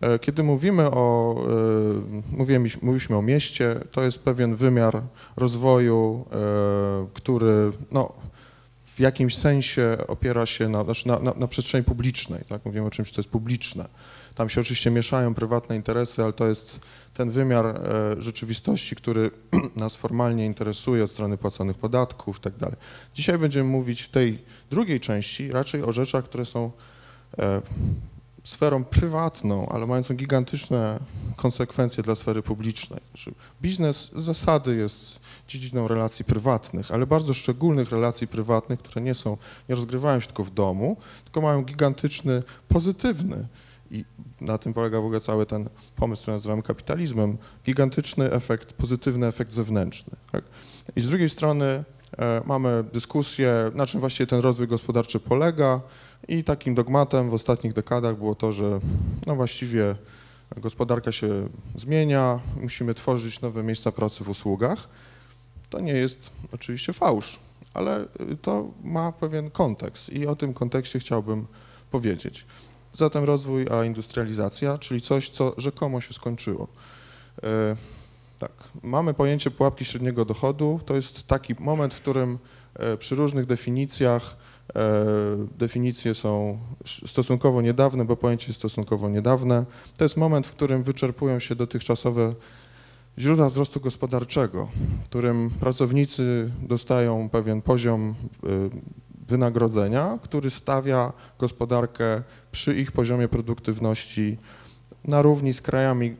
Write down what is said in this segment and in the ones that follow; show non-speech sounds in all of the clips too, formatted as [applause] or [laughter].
E, kiedy mówimy o, e, mówiliśmy o mieście, to jest pewien wymiar rozwoju, e, który no, w jakimś sensie opiera się na, znaczy na, na, na przestrzeni publicznej. Tak? Mówimy o czymś, co jest publiczne. Tam się oczywiście mieszają prywatne interesy, ale to jest ten wymiar rzeczywistości, który [clears throat] nas formalnie interesuje od strony płaconych podatków i tak. Dzisiaj będziemy mówić w tej drugiej części raczej o rzeczach, które są sferą prywatną, ale mającą gigantyczne konsekwencje dla sfery publicznej. Biznes z zasady jest dziedziną relacji prywatnych, ale bardzo szczególnych relacji prywatnych, które nie są, nie rozgrywają się tylko w domu, tylko mają gigantyczny, pozytywny i na tym polega w ogóle cały ten pomysł, który nazywamy kapitalizmem, gigantyczny efekt, pozytywny efekt zewnętrzny. Tak? I z drugiej strony e, mamy dyskusję, na czym właściwie ten rozwój gospodarczy polega, i takim dogmatem w ostatnich dekadach było to, że no właściwie gospodarka się zmienia, musimy tworzyć nowe miejsca pracy w usługach. To nie jest oczywiście fałsz, ale to ma pewien kontekst i o tym kontekście chciałbym powiedzieć. Zatem rozwój a industrializacja, czyli coś, co rzekomo się skończyło. E, tak, mamy pojęcie pułapki średniego dochodu. To jest taki moment, w którym e, przy różnych definicjach definicje są stosunkowo niedawne, bo pojęcie jest stosunkowo niedawne. To jest moment, w którym wyczerpują się dotychczasowe źródła wzrostu gospodarczego, w którym pracownicy dostają pewien poziom e, wynagrodzenia, który stawia gospodarkę przy ich poziomie produktywności na równi z krajami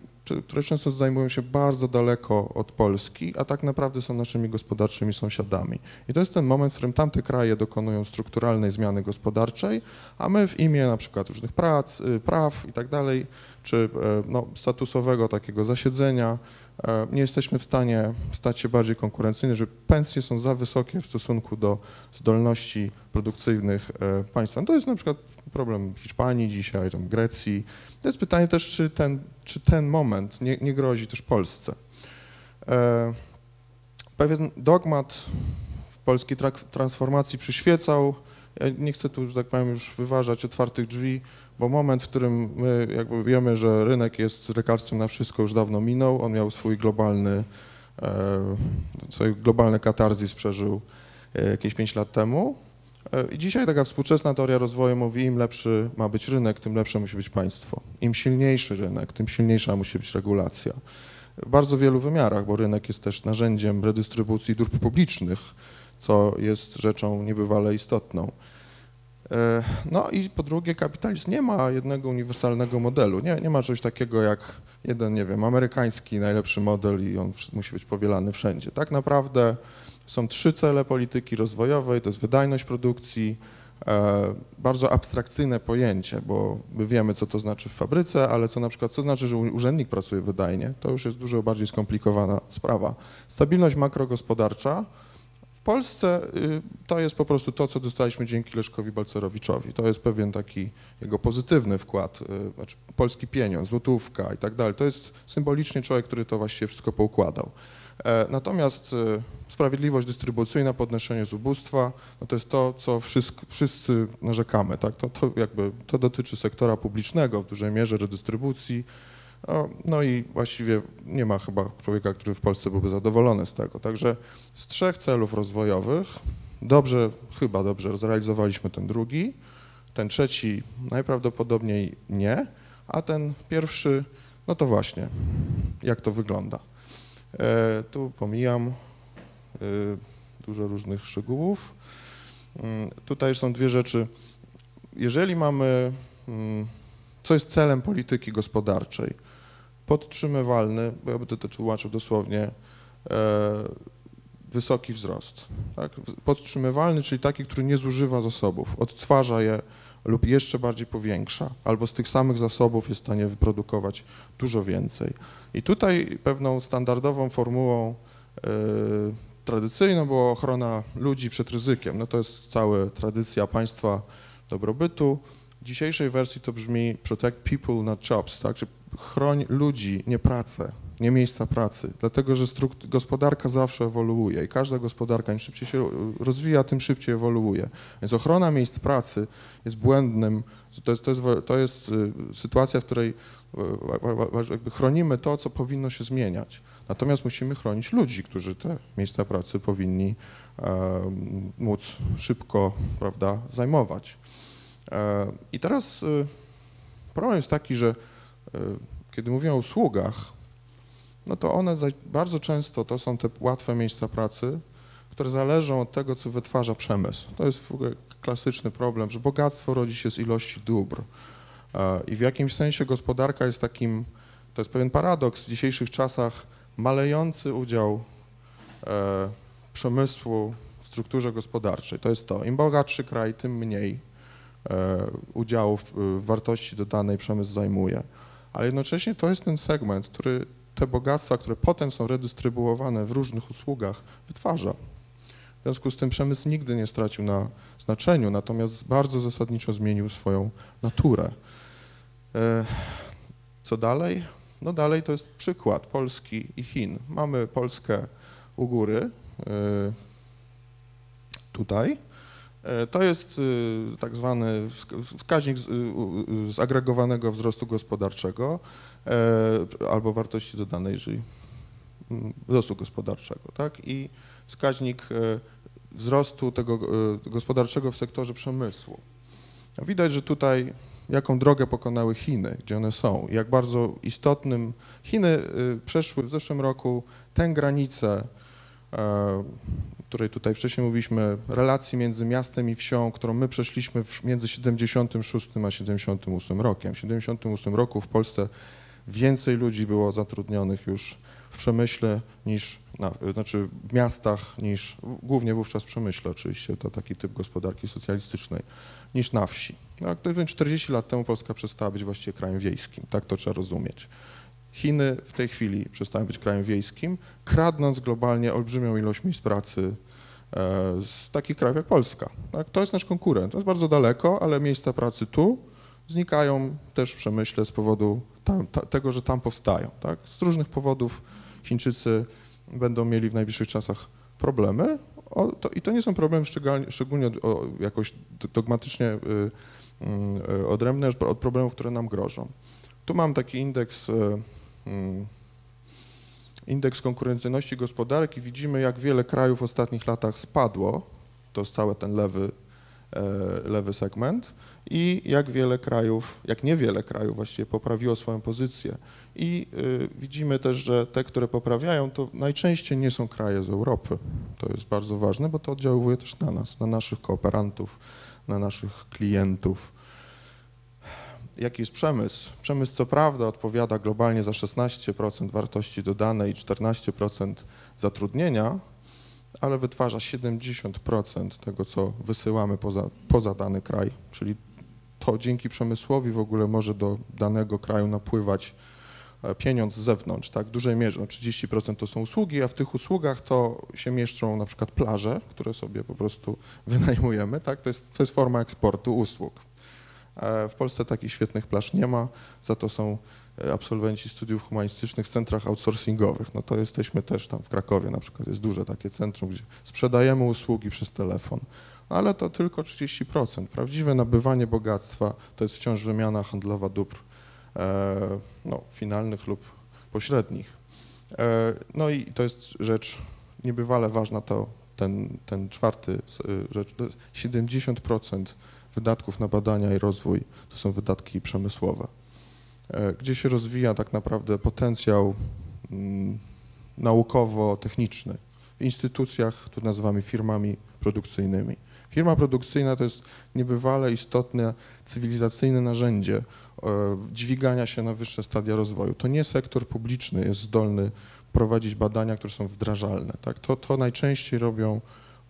które często zajmują się bardzo daleko od Polski, a tak naprawdę są naszymi gospodarczymi sąsiadami. I to jest ten moment, w którym tamte kraje dokonują strukturalnej zmiany gospodarczej, a my w imię na przykład różnych prac, y, praw i tak dalej, czy e, no, statusowego takiego zasiedzenia, e, nie jesteśmy w stanie stać się bardziej konkurencyjni, że pensje są za wysokie w stosunku do zdolności produkcyjnych e, państwa. No to jest na przykład problem Hiszpanii dzisiaj, Grecji. To jest pytanie też, czy ten, czy ten moment nie, nie grozi też Polsce. E, pewien dogmat w polskiej transformacji przyświecał. Ja nie chcę tu, że tak powiem, już wyważać otwartych drzwi, bo moment, w którym my jakby wiemy, że rynek jest lekarstwem na wszystko, już dawno minął. On miał swój globalny, e, swoje globalne katarzis przeżył e, jakieś 5 lat temu. E, dzisiaj taka współczesna teoria rozwoju mówi, im lepszy ma być rynek, tym lepsze musi być państwo. Im silniejszy rynek, tym silniejsza musi być regulacja. W bardzo wielu wymiarach, bo rynek jest też narzędziem redystrybucji dóbr publicznych, co jest rzeczą niebywale istotną. E, no i po drugie, kapitalizm nie ma jednego uniwersalnego modelu. Nie, nie ma czegoś takiego jak jeden, nie wiem, amerykański najlepszy model i on musi być powielany wszędzie. Tak naprawdę są trzy cele polityki rozwojowej, to jest wydajność produkcji, e, bardzo abstrakcyjne pojęcie, bo my wiemy, co to znaczy w fabryce, ale co na przykład, co znaczy, że urzędnik pracuje wydajnie, to już jest dużo bardziej skomplikowana sprawa. Stabilność makrogospodarcza, w Polsce y, to jest po prostu to, co dostaliśmy dzięki Leszkowi Balcerowiczowi. To jest pewien taki jego pozytywny wkład, y, znaczy polski pieniądz, złotówka i tak dalej. To jest symbolicznie człowiek, który to właściwie wszystko poukładał. E, natomiast e, sprawiedliwość dystrybucyjna, podnoszenie z ubóstwa, no to jest to, co wszyscy, wszyscy narzekamy. Tak? To, to, jakby, to dotyczy sektora publicznego w dużej mierze, redystrybucji. No, no i właściwie nie ma chyba człowieka, który w Polsce byłby zadowolony z tego. Także z trzech celów rozwojowych dobrze, chyba dobrze zrealizowaliśmy ten drugi, ten trzeci najprawdopodobniej nie, a ten pierwszy, no to właśnie, jak to wygląda. E, tu pomijam e, dużo różnych szczegółów. Mm, tutaj są dwie rzeczy. Jeżeli mamy, mm, co jest celem polityki gospodarczej? Podtrzymywalny, bo ja będę to tłumaczył dosłownie, e, wysoki wzrost. Tak? Podtrzymywalny, czyli taki, który nie zużywa zasobów, odtwarza je lub jeszcze bardziej powiększa, albo z tych samych zasobów jest w stanie wyprodukować dużo więcej. I tutaj pewną standardową formułą y, tradycyjną była ochrona ludzi przed ryzykiem. No to jest cała tradycja państwa dobrobytu. W dzisiejszej wersji to brzmi protect people, not jobs, tak, że chroń ludzi, nie pracę. Nie miejsca pracy, dlatego że gospodarka zawsze ewoluuje i każda gospodarka im szybciej się rozwija, tym szybciej ewoluuje. Więc ochrona miejsc pracy jest błędnym, to jest, to jest, to jest y, sytuacja, w której y, chronimy to, co powinno się zmieniać. Natomiast musimy chronić ludzi, którzy te miejsca pracy powinni móc szybko prawda, zajmować. E, I teraz y, problem jest taki, że kiedy mówię o usługach, no to one bardzo często to są te łatwe miejsca pracy, które zależą od tego, co wytwarza przemysł. To jest w ogóle klasyczny problem, że bogactwo rodzi się z ilości dóbr. E, I w jakimś sensie gospodarka jest takim, to jest pewien paradoks w dzisiejszych czasach, malejący udział e, przemysłu w strukturze gospodarczej. To jest to, im bogatszy kraj, tym mniej e, udziału w wartości dodanej przemysł zajmuje. Ale jednocześnie to jest ten segment, który te bogactwa, które potem są redystrybuowane w różnych usługach, wytwarza. W związku z tym przemysł nigdy nie stracił na znaczeniu, natomiast bardzo zasadniczo zmienił swoją naturę. E, co dalej? No dalej to jest przykład Polski i Chin. Mamy Polskę u góry, e, tutaj. E, to jest tak zwany wskaźnik zagregowanego wzrostu gospodarczego. E, albo wartości dodanej, jeżeli mm, wzrostu gospodarczego, tak? I wskaźnik e, wzrostu tego e, gospodarczego w sektorze przemysłu. Widać, że tutaj jaką drogę pokonały Chiny, gdzie one są, jak bardzo istotnym Chiny przeszły w zeszłym roku tę granicę, której tutaj wcześniej mówiliśmy, relacji między miastem i wsią, którą my przeszliśmy między 76 a 78 rokiem. W 78 roku w Polsce więcej ludzi było zatrudnionych już w przemyśle niż, na, znaczy w miastach niż, głównie wówczas w przemyśle oczywiście, to taki typ gospodarki socjalistycznej, niż na wsi. Tak, 40 lat temu Polska przestała być właściwie krajem wiejskim, tak to trzeba rozumieć. Chiny w tej chwili przestały być krajem wiejskim, kradnąc globalnie olbrzymią ilość miejsc pracy e, z takich krajów jak Polska. Tak? To jest nasz konkurent. To jest bardzo daleko, ale miejsca pracy tu znikają też w przemyśle z powodu tam, ta, tego, że tam powstają. Tak? Z różnych powodów Chińczycy będą mieli w najbliższych czasach problemy o, to, i to nie są problemy szczególnie, szczególnie o, jakoś dogmatycznie y, y, odrębne od problemów, które nam grożą. Tu mam taki indeks, y, y, indeks konkurencyjności gospodarki. Widzimy, jak wiele krajów w ostatnich latach spadło. To jest cały ten lewy lewy segment i jak wiele krajów, jak niewiele krajów właściwie poprawiło swoją pozycję. I y, widzimy też, że te, które poprawiają, to najczęściej nie są kraje z Europy. To jest bardzo ważne, bo to oddziałuje też na nas, na naszych kooperantów, na naszych klientów. Jaki jest przemysł? Przemysł co prawda odpowiada globalnie za 16% wartości dodanej i 14% zatrudnienia, ale wytwarza 70% tego, co wysyłamy poza, poza dany kraj, czyli to dzięki przemysłowi w ogóle może do danego kraju napływać e, pieniądz z zewnątrz, tak, w dużej mierze, no 30% to są usługi, a w tych usługach to się mieszczą na przykład plaże, które sobie po prostu wynajmujemy, tak, to jest, to jest forma eksportu usług. E, w Polsce takich świetnych plaż nie ma, za to są E, absolwenci studiów humanistycznych w centrach outsourcingowych. No to jesteśmy też tam w Krakowie na przykład, jest duże takie centrum, gdzie sprzedajemy usługi przez telefon, ale to tylko 30%. Prawdziwe nabywanie bogactwa to jest wciąż wymiana handlowa dóbr e, no, finalnych lub pośrednich. No i to jest rzecz niebywale ważna, to ten, ten czwarty rzecz, 70% wydatków na badania i rozwój to są wydatki przemysłowe. E, gdzie się rozwija tak naprawdę potencjał mm, naukowo-techniczny. W instytucjach, tu nazywamy firmami produkcyjnymi. Firma produkcyjna to jest niebywale istotne cywilizacyjne narzędzie e, dźwigania się na wyższe stadia rozwoju. To nie sektor publiczny jest zdolny prowadzić badania, które są wdrażalne. Tak? To, to najczęściej robią,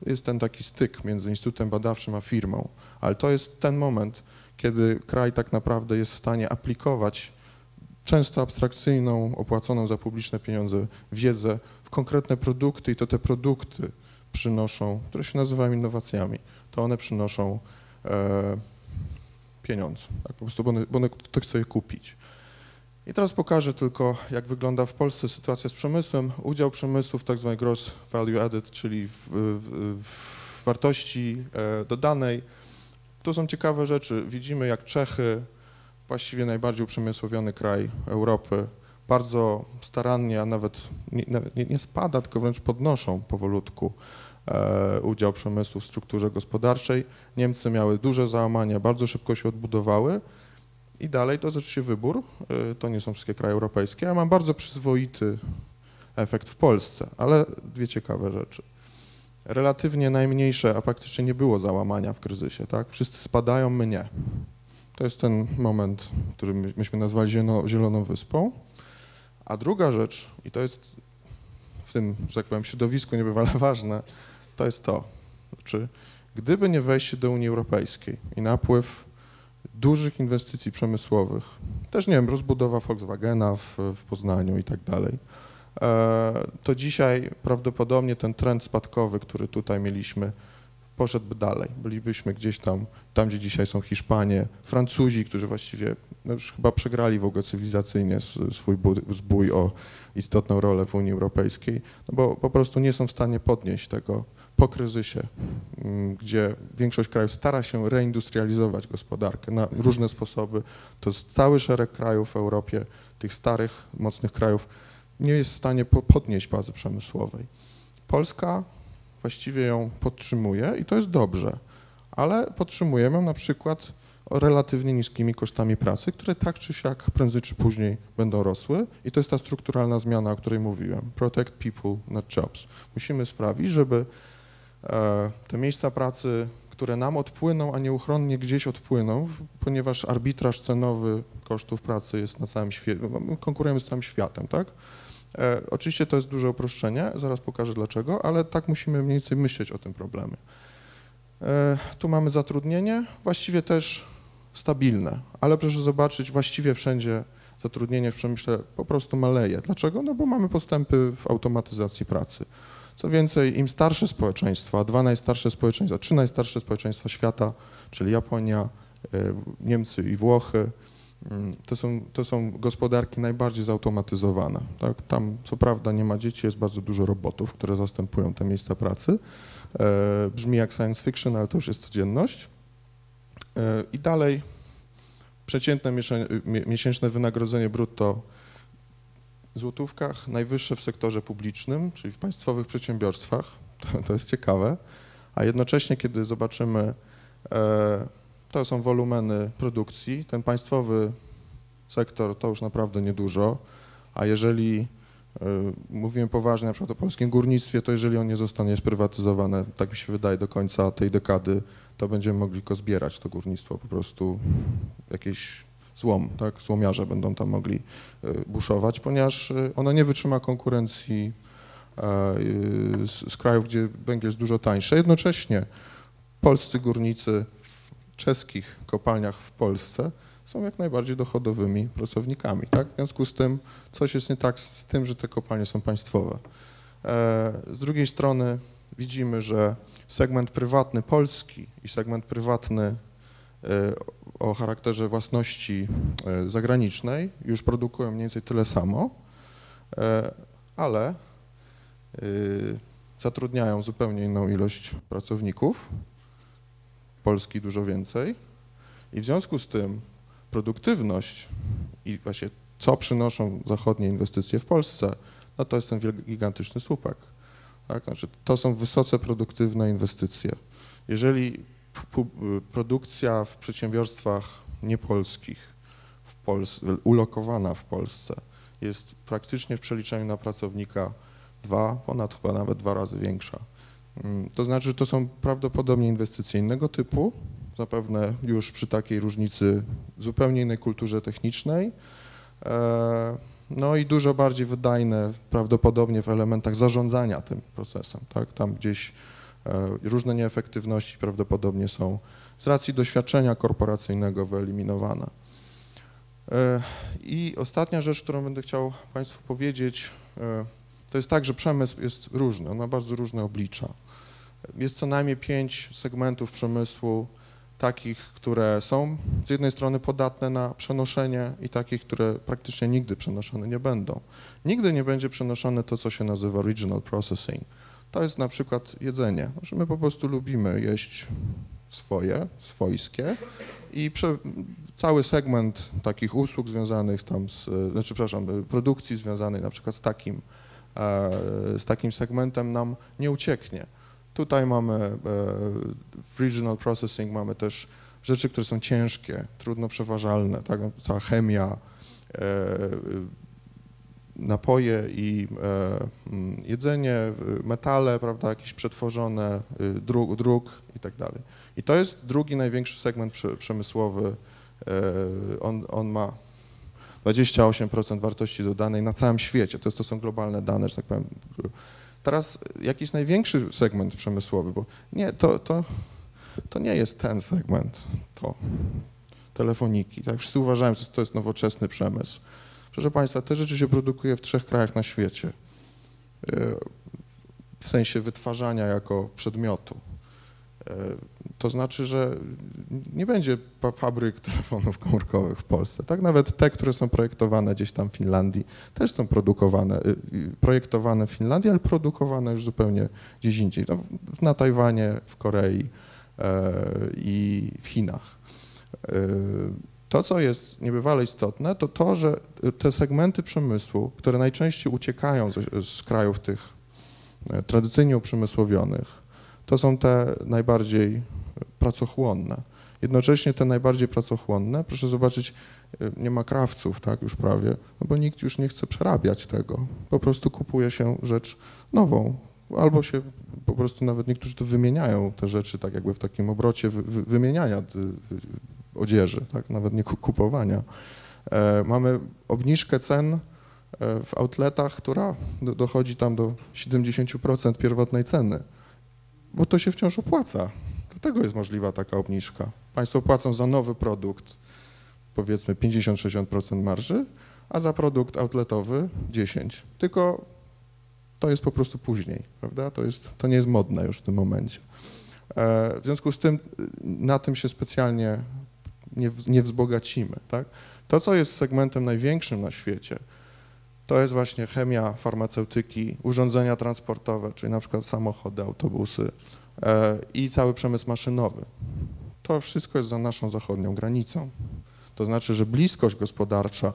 jest ten taki styk między instytutem badawczym a firmą, ale to jest ten moment, kiedy kraj tak naprawdę jest w stanie aplikować często abstrakcyjną, opłaconą za publiczne pieniądze wiedzę w konkretne produkty i to te produkty przynoszą, które się nazywają innowacjami, to one przynoszą e, pieniądze, tak, po prostu, bo, one, bo one, ktoś chce je kupić. I teraz pokażę tylko, jak wygląda w Polsce sytuacja z przemysłem. Udział przemysłu w tak zwanej gross value added, czyli w, w, w wartości e, dodanej. To są ciekawe rzeczy. Widzimy, jak Czechy, właściwie najbardziej uprzemysłowiony kraj Europy, bardzo starannie, a nawet nie, nie, nie spada, tylko wręcz podnoszą powolutku e, udział przemysłu w strukturze gospodarczej. Niemcy miały duże załamania, bardzo szybko się odbudowały i dalej to zacznie wybór. E, to nie są wszystkie kraje europejskie. Ja mam bardzo przyzwoity efekt w Polsce, ale dwie ciekawe rzeczy. Relatywnie najmniejsze, a praktycznie nie było załamania w kryzysie, tak? Wszyscy spadają, my nie. To jest ten moment, który myśmy nazwali Zieloną Wyspą. A druga rzecz, i to jest w tym, że tak powiem, środowisku niebywale [laughs] ważne, to jest to, znaczy, gdyby nie wejście do Unii Europejskiej i napływ dużych inwestycji przemysłowych, też nie wiem, rozbudowa Volkswagena w, w Poznaniu i tak dalej, e, to dzisiaj prawdopodobnie ten trend spadkowy, który tutaj mieliśmy, poszedłby dalej. Bylibyśmy gdzieś tam, tam gdzie dzisiaj są Hiszpanie, Francuzi, którzy właściwie no już chyba przegrali w ogóle cywilizacyjnie swój zbój o istotną rolę w Unii Europejskiej, no bo po prostu nie są w stanie podnieść tego po kryzysie, mm, gdzie większość krajów stara się reindustrializować gospodarkę na różne sposoby. To jest cały szereg krajów w Europie, tych starych, mocnych krajów, nie jest w stanie podnieść bazy przemysłowej. Polska właściwie ją podtrzymuje i to jest dobrze, ale podtrzymujemy na przykład relatywnie niskimi kosztami pracy, które tak czy siak prędzej czy później będą rosły i to jest ta strukturalna zmiana, o której mówiłem. Protect people, not jobs. Musimy sprawić, żeby e, te miejsca pracy, które nam odpłyną, a nieuchronnie gdzieś odpłyną, ponieważ arbitraż cenowy kosztów pracy jest na całym świecie, konkurujemy z całym światem, tak? E, oczywiście to jest duże uproszczenie, zaraz pokażę dlaczego, ale tak musimy mniej więcej myśleć o tym problemie. E, tu mamy zatrudnienie, właściwie też stabilne, ale proszę zobaczyć, właściwie wszędzie zatrudnienie w przemyśle po prostu maleje. Dlaczego? No bo mamy postępy w automatyzacji pracy. Co więcej, im starsze społeczeństwa, dwa najstarsze społeczeństwa, trzy najstarsze społeczeństwa świata, czyli Japonia, e, Niemcy i Włochy, mm, to są, to są gospodarki najbardziej zautomatyzowane. Tak? Tam co prawda nie ma dzieci, jest bardzo dużo robotów, które zastępują te miejsca pracy. E, brzmi jak science fiction, ale to już jest codzienność. E, I dalej przeciętne miesięczne wynagrodzenie brutto w złotówkach, najwyższe w sektorze publicznym, czyli w państwowych przedsiębiorstwach, [laughs] to, to jest ciekawe, a jednocześnie kiedy zobaczymy, e, to są wolumeny produkcji, ten państwowy sektor to już naprawdę niedużo, a jeżeli e, mówimy poważnie na przykład o polskim górnictwie, to jeżeli on nie zostanie sprywatyzowany, tak mi się wydaje, do końca tej dekady, to będziemy mogli go zbierać, to górnictwo, po prostu jakieś złom, tak, złomiarze będą tam mogli e, buszować, ponieważ e, ono nie wytrzyma konkurencji e, z, z krajów, gdzie węgiel jest dużo tańszy. Jednocześnie polscy górnicy w czeskich kopalniach w Polsce są jak najbardziej dochodowymi pracownikami. Tak? W związku z tym coś jest nie tak z tym, że te kopalnie są państwowe. Z drugiej strony widzimy, że segment prywatny polski i segment prywatny e, o charakterze własności e, zagranicznej już produkują mniej więcej tyle samo, e, ale zatrudniają zupełnie inną ilość pracowników, Polski dużo więcej i w związku z tym produktywność i właśnie co przynoszą zachodnie inwestycje w Polsce, no to jest ten gigantyczny słupek. Tak? Znaczy, to są wysoce produktywne inwestycje. Jeżeli produkcja w przedsiębiorstwach niepolskich, w Polsce, ulokowana w Polsce, jest praktycznie w przeliczeniu na pracownika dwa, ponad chyba nawet dwa razy większa. Mm, to znaczy, że to są prawdopodobnie inwestycje innego typu, zapewne już przy takiej różnicy zupełnie innej kulturze technicznej. No i dużo bardziej wydajne prawdopodobnie w elementach zarządzania tym procesem, tak? Tam gdzieś e, różne nieefektywności prawdopodobnie są z racji doświadczenia korporacyjnego wyeliminowane. E, I ostatnia rzecz, którą będę chciał Państwu powiedzieć, e, to jest tak, że przemysł jest różny, on ma bardzo różne oblicza. Jest co najmniej pięć segmentów przemysłu, takich, które są z jednej strony podatne na przenoszenie i takich, które praktycznie nigdy przenoszone nie będą. Nigdy nie będzie przenoszone to, co się nazywa regional processing. To jest na przykład jedzenie, że my po prostu lubimy jeść swoje, swojskie i prze, cały segment takich usług związanych tam z, znaczy przepraszam, produkcji związanej na przykład z takim, e, z takim segmentem nam nie ucieknie. Tutaj mamy e, w regional processing mamy też rzeczy, które są ciężkie, trudno przeważalne, tak? cała chemia, e, napoje i mm, jedzenie, metale, prawda, jakieś przetworzone, druk, druk i tak dalej. I to jest drugi największy segment przemysłowy. On, on ma 28% wartości dodanej na całym świecie. To, jest, to są globalne dane, że tak powiem. Teraz jakiś największy segment przemysłowy, bo nie, to, to, to nie jest ten segment, to telefoniki. Tak? Wszyscy uważają, że to jest nowoczesny przemysł. Proszę Państwa, te rzeczy się produkuje w trzech krajach na świecie. W sensie wytwarzania jako przedmiotu. To znaczy, że nie będzie fabryk [laughs] telefonów komórkowych w Polsce. Tak nawet te, które są projektowane gdzieś tam w Finlandii, też są produkowane, y, y, projektowane w Finlandii, ale produkowane już zupełnie gdzieś indziej. No, na Tajwanie, w Korei e, i w Chinach. E, to, co jest niebywale istotne, to to, że te segmenty przemysłu, które najczęściej uciekają z, z krajów tych e, tradycyjnie uprzemysłowionych, to są te najbardziej pracochłonne. Jednocześnie te najbardziej pracochłonne, proszę zobaczyć, y, nie ma krawców, tak, już prawie, no bo nikt już nie chce przerabiać tego. Po prostu kupuje się rzecz nową, albo się po prostu nawet niektórzy to wymieniają te rzeczy, tak jakby w takim obrocie wy, wy, wymieniania y, y, odzieży, tak, nawet nie kupowania. E, mamy obniżkę cen e, w outletach, która dochodzi tam do 70% pierwotnej ceny, bo to się wciąż opłaca. Dlatego jest możliwa taka obniżka. Państwo płacą za nowy produkt powiedzmy 50-60% marży, a za produkt outletowy 10%. Tylko to jest po prostu później, prawda? To, jest, to nie jest modne już w tym momencie. E, w związku z tym y, na tym się specjalnie nie, nie wzbogacimy. Tak? To, co jest segmentem największym na świecie, to jest właśnie chemia, farmaceutyki, urządzenia transportowe, czyli na przykład samochody, autobusy, i cały przemysł maszynowy. To wszystko jest za naszą zachodnią granicą. To znaczy, że bliskość gospodarcza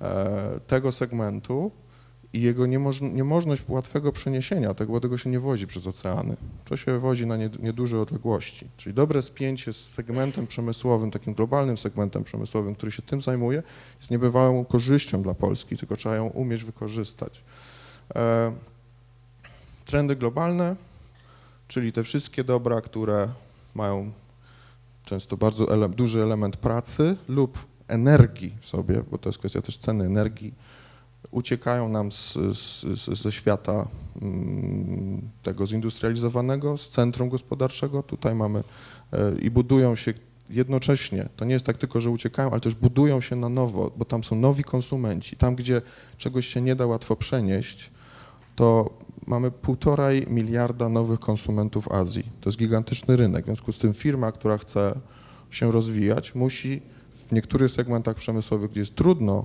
e, tego segmentu i jego niemożność łatwego przeniesienia tego, bo tego się nie wozi przez oceany. To się wozi na nieduże odległości. Czyli dobre spięcie z segmentem przemysłowym, takim globalnym segmentem przemysłowym, który się tym zajmuje, jest niebywałą korzyścią dla Polski, tylko trzeba ją umieć wykorzystać. E, trendy globalne, czyli te wszystkie dobra, które mają często bardzo ele duży element pracy lub energii w sobie, bo to jest kwestia też ceny energii, uciekają nam z, z, ze świata mm, tego zindustrializowanego, z centrum gospodarczego. Tutaj mamy e, i budują się jednocześnie, to nie jest tak tylko, że uciekają, ale też budują się na nowo, bo tam są nowi konsumenci. Tam, gdzie czegoś się nie da łatwo przenieść, to mamy półtorej miliarda nowych konsumentów Azji. To jest gigantyczny rynek. W związku z tym firma, która chce się rozwijać, musi w niektórych segmentach przemysłowych, gdzie jest trudno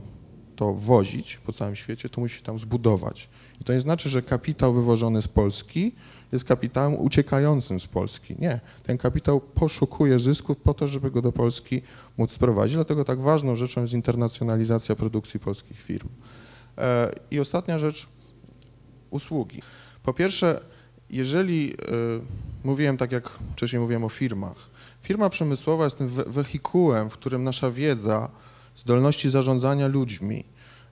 to wozić po całym świecie, to musi tam zbudować. I to nie znaczy, że kapitał wywożony z Polski jest kapitałem uciekającym z Polski. Nie, ten kapitał poszukuje zysku po to, żeby go do Polski móc sprowadzić. Dlatego tak ważną rzeczą jest internacjonalizacja produkcji polskich firm. E, I ostatnia rzecz, usługi. Po pierwsze, jeżeli y, mówiłem tak jak wcześniej mówiłem o firmach, firma przemysłowa jest tym wehikułem, w którym nasza wiedza, zdolności zarządzania ludźmi,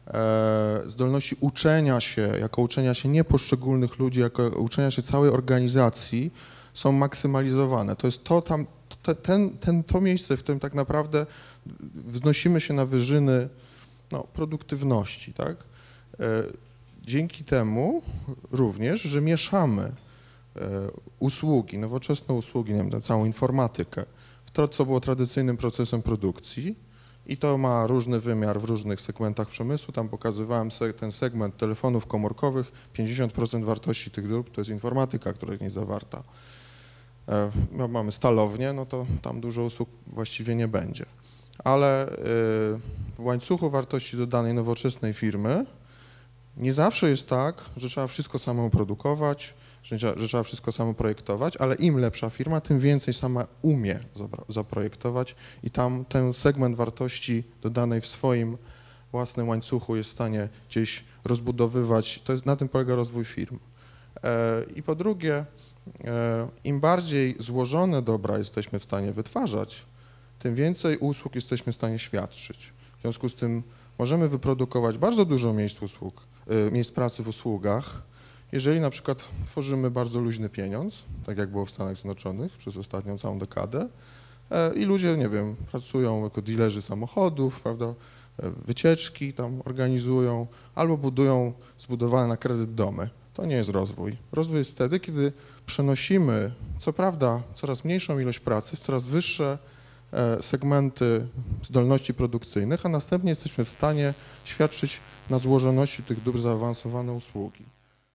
e, zdolności uczenia się, jako uczenia się nie poszczególnych ludzi, jako uczenia się całej organizacji są maksymalizowane. To jest to tam, to, ten, ten, to miejsce, w którym tak naprawdę wznosimy się na wyżyny no, produktywności, tak? E, dzięki temu również, że mieszamy e, usługi, nowoczesne usługi, nie wiem, całą informatykę w to, co było tradycyjnym procesem produkcji i to ma różny wymiar w różnych segmentach przemysłu. Tam pokazywałem ten segment telefonów komórkowych, 50% wartości tych dóbr to jest informatyka, która jest nie zawarta. e, no, mamy stalownię, no to tam dużo usług właściwie nie będzie. Ale y, w łańcuchu wartości dodanej nowoczesnej firmy nie zawsze jest tak, że trzeba wszystko samemu produkować, że, że trzeba wszystko samo projektować, ale im lepsza firma, tym więcej sama umie zaprojektować i tam ten segment wartości dodanej w swoim własnym łańcuchu jest w stanie gdzieś rozbudowywać. To jest, na tym polega rozwój firm. E, I po drugie, e, im bardziej złożone dobra jesteśmy w stanie wytwarzać, tym więcej usług jesteśmy w stanie świadczyć. W związku z tym możemy wyprodukować bardzo dużo miejsc usług, miejsc pracy w usługach, jeżeli na przykład tworzymy bardzo luźny pieniądz, tak jak było w Stanach Zjednoczonych przez ostatnią całą dekadę, e, i ludzie, nie wiem, pracują jako dealerzy samochodów, prawda, e, wycieczki tam organizują, albo budują zbudowane na kredyt domy. To nie jest rozwój. Rozwój jest wtedy, kiedy przenosimy, co prawda, coraz mniejszą ilość pracy w coraz wyższe e, segmenty zdolności produkcyjnych, a następnie jesteśmy w stanie świadczyć na złożoności tych dóbr zaawansowane usługi.